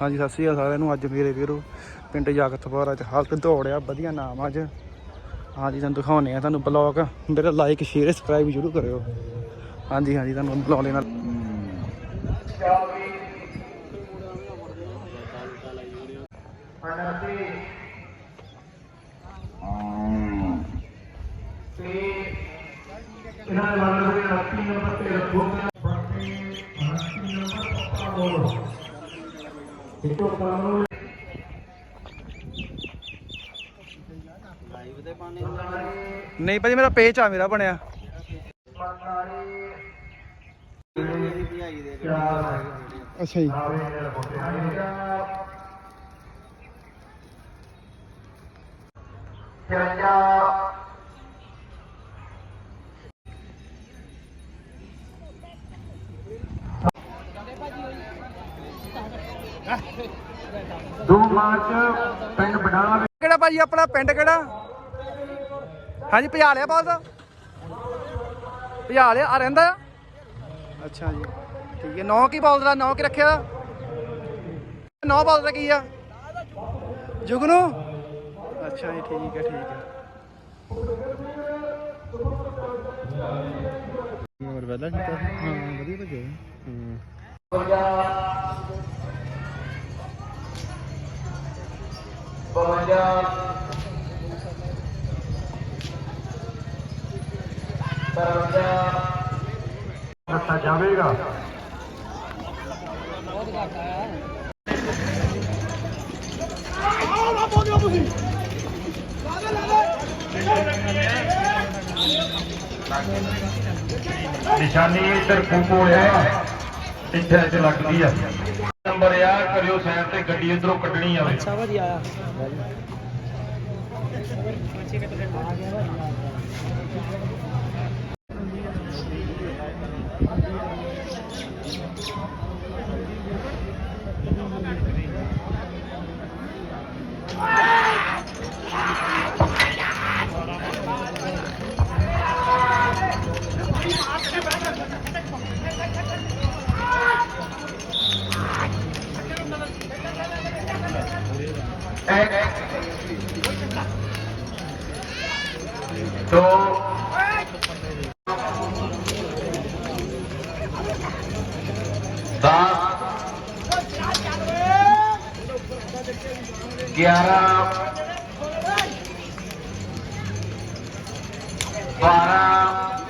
ਹਾਂਜੀ, ਸਤਿ ਸ਼੍ਰੀ ਅਕਾਲ ਸਾਰਿਆਂ ਨੂੰ। ਅੱਜ ਮੇਰੇ ਵੀਰੋ ਪਿੰਡ ਜਗਤਪੁਰਾ ਚ ਹਾਲਤ ਦੌੜਿਆ, ਵਧੀਆ ਨਾਮ ਅੱਜ। ਹਾਂਜੀ, ਤੁਹਾਨੂੰ ਦਿਖਾਉਣੇ ਆ ਤੁਹਾਨੂੰ ਬਲੌਗ। ਮੇਰਾ ਲਾਈਕ ਸ਼ੇਅਰ ਸਬਸਕ੍ਰਾਈਬ ਜ਼ਰੂਰ ਕਰਿਓ। ਹਾਂਜੀ ਹਾਂਜੀ, ਤੁਹਾਨੂੰ ਬਲੌਗ ਨਾਲ ਇਹਨਾਂ ਦੇ ਮਨ ਵਿੱਚ ਰੱਖੀ ਨੰਬਰ ਤੇ ਰੱਖੋਗੇ ਨਹੀਂ ਭਾਜੀ ਮੇਰਾ ਪੇਜ ਆ ਮੇਰਾ ਬਣਿਆ। ਅੱਛਾ ਜੀ। ਮਾਰਚ ਪਿੰਡ ਬਡਾਲਾ ਕਿਹੜਾ ਭਾਜੀ ਆਪਣਾ ਪਿੰਡ ਕਿਹੜਾ? ਹਾਂਜੀ ਭਜਾ ਲਿਆ ਬਾਸ। ਭਜਾ ਲਿਆ ਆ ਰਹਿੰਦਾ? ਆ ਅੱਛਾ ਜੀ। ਠੀਕ ਹੈ ਨੌ ਕੀ ਬੋਲਦਾ ਨੌ ਕੀ ਰੱਖਿਆ? ਨੌ ਬੋਲਦਾ ਕੀ ਆ? ਜੁਗਨੂ? ਅੱਛਾ ਜੀ ਠੀਕ ਹੈ ਠੀਕ ਹੈ। ਹੋਰ ਵਧੀਆ ਕੀਤਾ ਹਾਂ ਵਧੀਆ ਭਜਿਆ ਹੂੰ। ਰੱਖਾ ਜਾਵੇਗਾ। ਨਿਸ਼ਾਨੀ ਇੱਧਰ ਕੁੰਕੂ ਆ। ਇੱਥੇ ਇੱਥੇ ਲੱਗਦੀ ਆ। ਨੰਬਰ ਆ ਕਰਿਓ ਸਾਈਡ ਤੇ ਗੱਡੀ ਇਧਰੋਂ ਕੱਢਣੀ ਆਵੇ ਦੋ। ਦਸ ਗਿਆਰਾਂ। ਬਾਰਾਂ।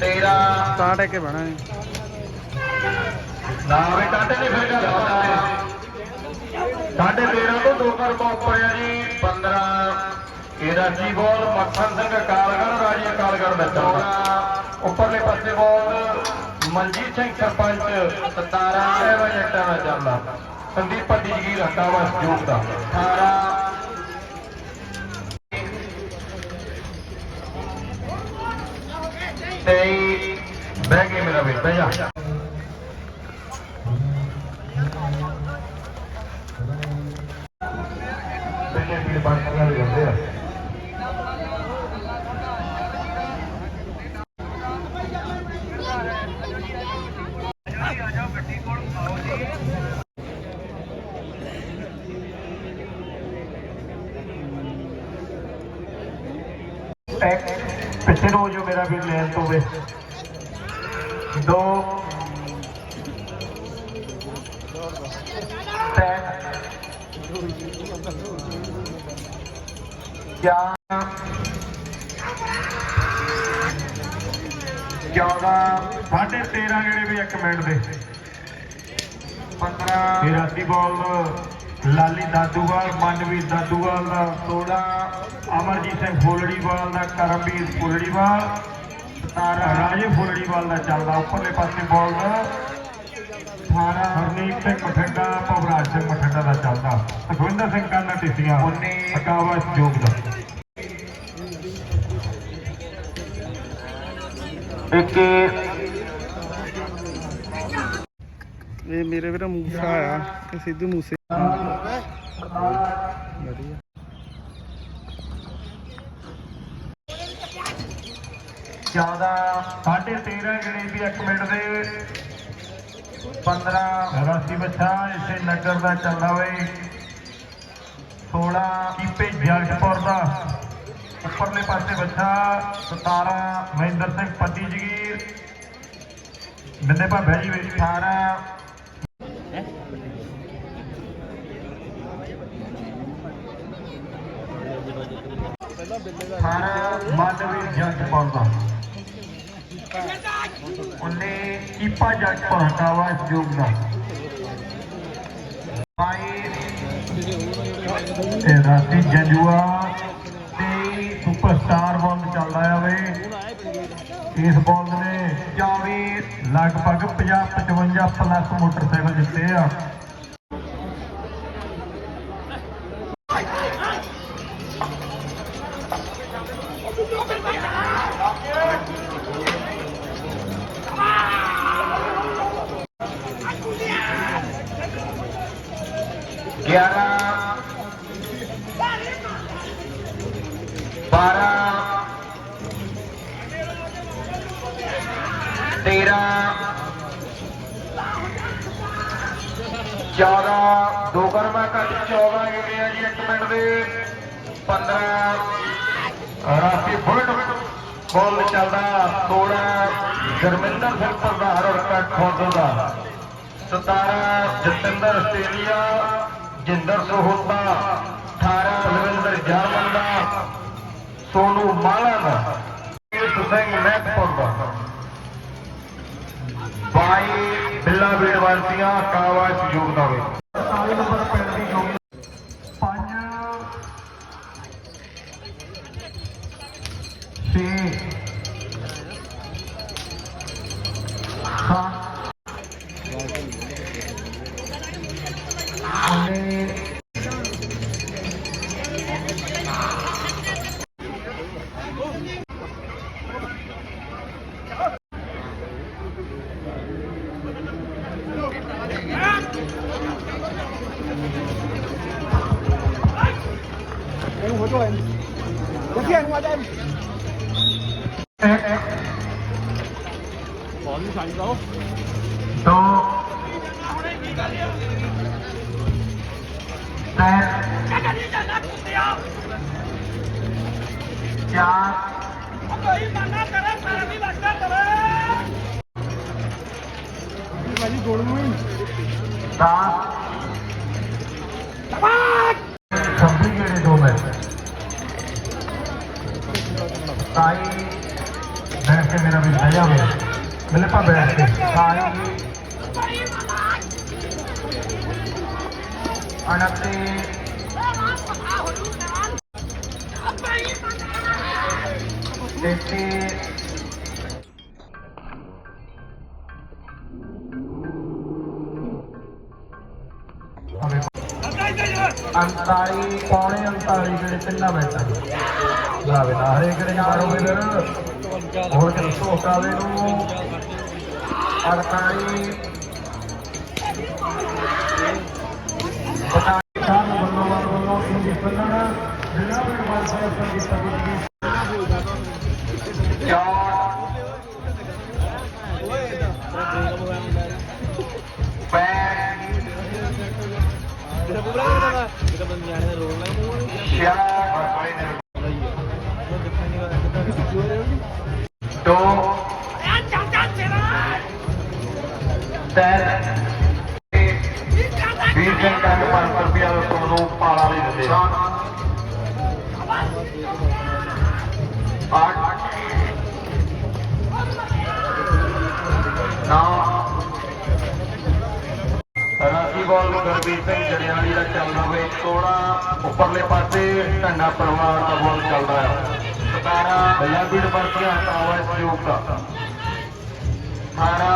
ਤੇਰਾਂ। ਤਾਂ ਟੈਕ ਕੇ ਬਣਾ ਹੈ। ਨਾ ਵੇ ਟਾਟੇ ਨੇ ਫਿਰ ਗੱਲ ਪਤਾ 13 ਤੋਂ ਦੋ ਕਰ ਉੱਪਰ ਆ ਜੀ 15 ਇਹਦਾ ਜੀ ਬੋਲ? ਮੱਖਣ ਸਿੰਘ ਕਾਲਗੜ ਰਾਜੀ ਕਾਲਗੜ ਦਾ ਚੌੜਾ ਉੱਪਰਲੇ ਪਾਸੇ ਬੋਲ, ਮਨਜੀਤ ਸਿੰਘ ਸਰਪੰਚ 17 ਇਹ ਵਜੇ ਟਾਣਾ ਚੱਲਦਾ ਸੰਦੀਪ ਪੱਟੀ ਜਗੀਰ ਹਟਾਵਾ ਜੋਗ ਦਾ। 18 ਤੇਈ। ਬਹਿ ਕੇ ਮੇਰਾ ਬੇਟਾ, ਜਾ। ਪਹਿਲੇ ਵੀਰ ਬਣ ਕੇ ਨਾਲ ਜਾਂਦੇ ਆ ਇੱਕ ਪਿੱਛੇ ਨੂੰ ਹੋ ਜਾਓ ਮੇਰਾ ਵੀਰ ਲੈਣ ਤੋਂ ਵੇ ਦੋ ਤਿੰਨ ਚਾਰ ਚੌਦਾਂ ਸਾਢੇ 13 ਜਿਹੜੇ ਵੀ 1 ਮਿੰਟ ਦੇ। 15 ਵਿਰਾਸੀ ਬਾਲ, ਲਾਲੀ ਦਾਦੂਵਾਲ, ਮਨਵੀਰ ਦਾਦੂਵਾਲ ਦਾ 16 ਅਮਰਜੀਤ ਸਿੰਘ ਫੁੱਲੜੀਵਾਲ ਦਾ ਕਰਮਵੀਰ ਫੁੱਲੜੀਵਾਲ 17 ਰਾਜੇ ਫੁੱਲੜੀਵਾਲ ਦਾ ਚੱਲਦਾ, ਉੱਪਰਲੇ ਪਾਸੇ ਬਾਲ। ਦਾ ਹਰਨੀਤ ਸਿੰਘ ਮਠੰਡਾ ਭਵਰਾਜ ਸਿੰਘ ਮਠੰਡਾ ਇਹ ਮੇਰੇ ਵੀਰ ਮੂਸਾ ਆ ਕਿ ਸਿੱਧੂ ਮੂਸੇ ਵਧੀਆ ਜ਼ਿਆਦਾ 13.5 ਜਿਹੜੇ ਵੀ 1 ਮਿੰਟ ਦੇ 15 ਰਾਸੀ ਬੱਚਾ ਇਸੇ ਨਗਰ ਦਾ ਚੱਲਦਾ ਵੇ। 16 ਕੀਪੇ ਜਗਤਪੁਰ ਦਾ। ਉੱਪਰਲੇ ਪਾਸੇ ਬੱਚਾ 17 ਮਹਿੰਦਰ ਸਿੰਘ ਪੱਦੀ ਜਗੀਰ ਨਿੰਦੇ ਭਾਬਾ ਜੀ ਵਿੱਚ 18 ਸਾਰਾ ਮਾਨਵੀ ਜੱਟ ਪਾਉਂਦਾ ਉਹਨੇ ਕੀਪਾ ਜੱਟ ਪਾਉਂਦਾ ਵਾ ਜੋਗ ਤੇ ਰਾਤੀ ਜੰਜੂਆ ਤੇ ਸੁਪਰਸਟਾਰ ਬਾਲ ਚੱਲਦਾ ਆਵੇ ਇਸ ਬਾਲ ਨੇ ਚਾਵੇ ਲਗਭਗ 50 55 ਪਲੱਸ ਮੋਟਰਸਾਈਕਲ ਜਿੱਤੇ ਆ। ਤੇਰਾਂ ਚੌਦਾਂ, ਦੋ ਕਰਮਾ ਘੱਟ 14 ਗਏ ਆ ਜੀ ਇੱਕ ਮਿੰਟ ਦੇ। 15 ਰਾਸੀ ਫੁੱਟ ਬੋਲ ਚੱਲਦਾ 16 ਗੁਰਮਿੰਦਰ ਸਿੰਘ ਪ੍ਰਧਾਨ ਰੜਕਾ ਖੋਦੋ ਦਾ। 17 ਜਤਿੰਦਰ ਆਸਟ੍ਰੇਲੀਆ ਜਿੰਦਰ ਸੋਹਤਾ 18 ਬਲਵਿੰਦਰ ਜਰਮਨ ਦਾ। ਸੋਨੂ ਮਾਲਾ ਦਾ ਇਸ ਸਿੰਘ ਮਹਿਤਪੁਰ ਦਾ। ਬਾਈ ਬਿੱਲਾ ਵੀਰ ਵਾਸੀਆਂ ਕਾਵਾ ਸਹਿਯੋਗ ਦਾ Em hỗ trợ em. Có tiền không em? Bỏ đi sành đâu? ਦੋ ਤਿੰਨ ਚਾਰ ਭਾਜੀ ਗੋਲ ਨੂੰ ਹੀ। ਦਸ ਛੱਬੀ ਜਿਹੜੇ ਦੋ ਮੈਚ ਸਾਈ ਬੈਠ ਕੇ ਮੇਰਾ ਵੀ ਸਜਾ ਹੋਇਆ ਮਿਲੇ ਪਾ ਬੈਠ ਕੇ। ਸਾਈ ਅਨਤੇ ਤੇਤੇ ਅੰਤਾਲੀ ਪੌਣੇ ਅੰਤਾਲੀ ਜਿਹੜੇ ਤਿੰਨਾਂ ਬੈਠਾ? ਲਾਵੇ ਨਾ ਹਰੇ ਕਿਹੜੇ ਮਾਰੋ ਫਿਰ। ਹੋਰ ਕਿ ਸੋਕਾਵੇ ਨੂੰ 48 ਪਤਾ ਸਾਹਿਬ ਵੱਲੋਂ ਵੱਲੋਂ ਇੰਦੀ ਬੰਨਣਾ ਜ਼ਿਲ੍ਹਾ ਵਿਭਾਗ ਸਾਹਿਬ ਸੰਗੀਤ ਕਬੂਤਰੀ ਚਾਰ ਪੈਰ ਦੋ। ਤਿੰਨ। ਵੀਹ ਦਿਨ ਤੱਕ 500 ਰੁਪਇਆ ਤੁਹਾਨੂੰ ਪਾਲਾ ਵੀ ਦਿੰਦੇ ਆ। ਅੱਠ। ਨੌ। ਰਾਸੀ ਬਾਲ ਗੁਰਬੀਰ ਸਿੰਘ ਜੜਿਆਲੀ ਦਾ ਚੱਲਦਾ ਹੋਵੇ। 16 ਉੱਪਰਲੇ ਪਾਸੇ ਢੰਡਾ ਪਰਿਵਾਰ ਦਾ ਬਾਲ ਚੱਲਦਾ ਹੈ 17 ਪੰਜਾਬੀ ਵਰਤੀਆਂ ਹਟਾਵਾ ਸਹਿਯੋਗ ਦਾ 18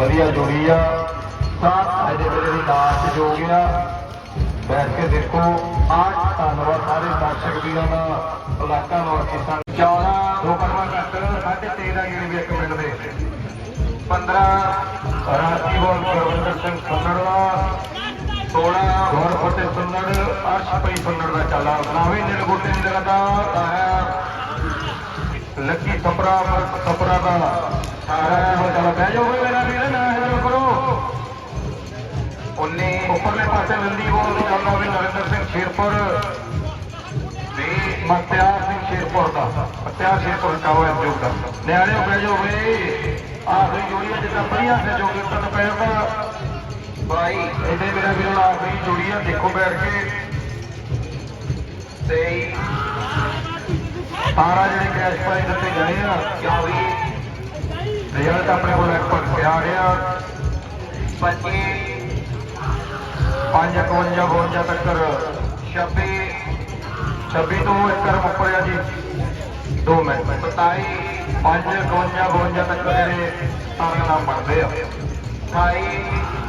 ਵਧੀਆ ਜੁੜੀ ਆ। ਸਾਤ ਇਹਦੇ ਵੇਲੇ ਦੀ ਲਾਸਟ ਜੋ ਬੈਠ ਕੇ ਦੇਖੋ। ਆਜ ਧੰਨਵਾਦ ਸਾਰੇ ਦਰਸ਼ਕ ਵੀਰਾਂ ਦਾ। ਇਲਾਕਾ ਨੌਰ ਕਿਸਾਨ 14 ਦੋ ਕਰਮਾ ਘੱਟ ਸਾਢੇ 13 ਗਿਣ ਵੀ ਇੱਕ ਮਿੰਟ ਦੇ। 15 ਰਾਜੀ ਬੋਲ ਗੁਰਵਿੰਦਰ ਸਿੰਘ ਸੁੰਨੜਵਾ 16 ਹੋਰ ਫਤੇ ਸੁੰਨੜ ਅਰਸ਼ ਪਈ ਸੁੰਨੜ ਦਾ ਚੱਲਾ ਨਾਵੇਂ ਦਿਨ ਗੋਟੇ ਦੀ ਲਗਾਤਾਰ ਆਇਆ ਲੱਕੀ ਸਪਰਾ ਸਪਰਾ ਦਾ। ਬਹਿ ਜਾਓ ਓਏ ਮੇਰਾ ਵੀਰ ਨਾ ਹੈਲੋ ਕਰੋ ਉਹਨੇ ਉੱਪਰਲੇ ਪਾਸੇ ਲੰਦੀ ਬੋਲ ਦੀ ਚੱਲਦਾ ਵੀ ਨਰਿੰਦਰ ਸਿੰਘ ਸ਼ੇਰਪੁਰ ਤੇ ਮਤਿਆਰ ਸਿੰਘ ਸ਼ੇਰਪੁਰ ਦਾ ਮਤਿਆਰ ਸ਼ੇਰਪੁਰ ਦਾ ਹੋਇਆ ਜੋਗ ਦਾ ਨਿਆਣੇ ਬਹਿ ਜਾਓ ਓਏ ਆਖਰੀ ਜੋੜੀ ਹੈ ਜਿੱਦਾਂ ਵਧੀਆ ਸੇ ਜੋਗ ਤਨ ਪੈਰਦਾ ਭਾਈ ਇਹਦੇ ਮੇਰਾ ਵੀਰ ਆਖਰੀ ਜੋੜੀ ਆ ਦੇਖੋ ਬੈਠ ਕੇ ਤੇ 12 ਜਿਹੜੇ ਕੈਸ਼ ਪ੍ਰਾਈਜ਼ ਦਿੱਤੇ ਗਏ ਆ ਕਿਉਂ ਵੀ ਰਿਜ਼ਲਟ ਆਪਣੇ ਕੋਲ ਇੱਕ ਪਰ ਆ ਗਿਆ 25 5 51 52 ਤੱਕ 26 26 ਤੋਂ ਇੱਕ ਕਰ ਮੁੱਕਰਿਆ ਜੀ। 2 ਮਿੰਟ। 27 5 51 52 ਤੱਕ ਜਿਹੜੇ ਤਾਰੇ ਨਾਮ ਬਣਦੇ ਆ। 28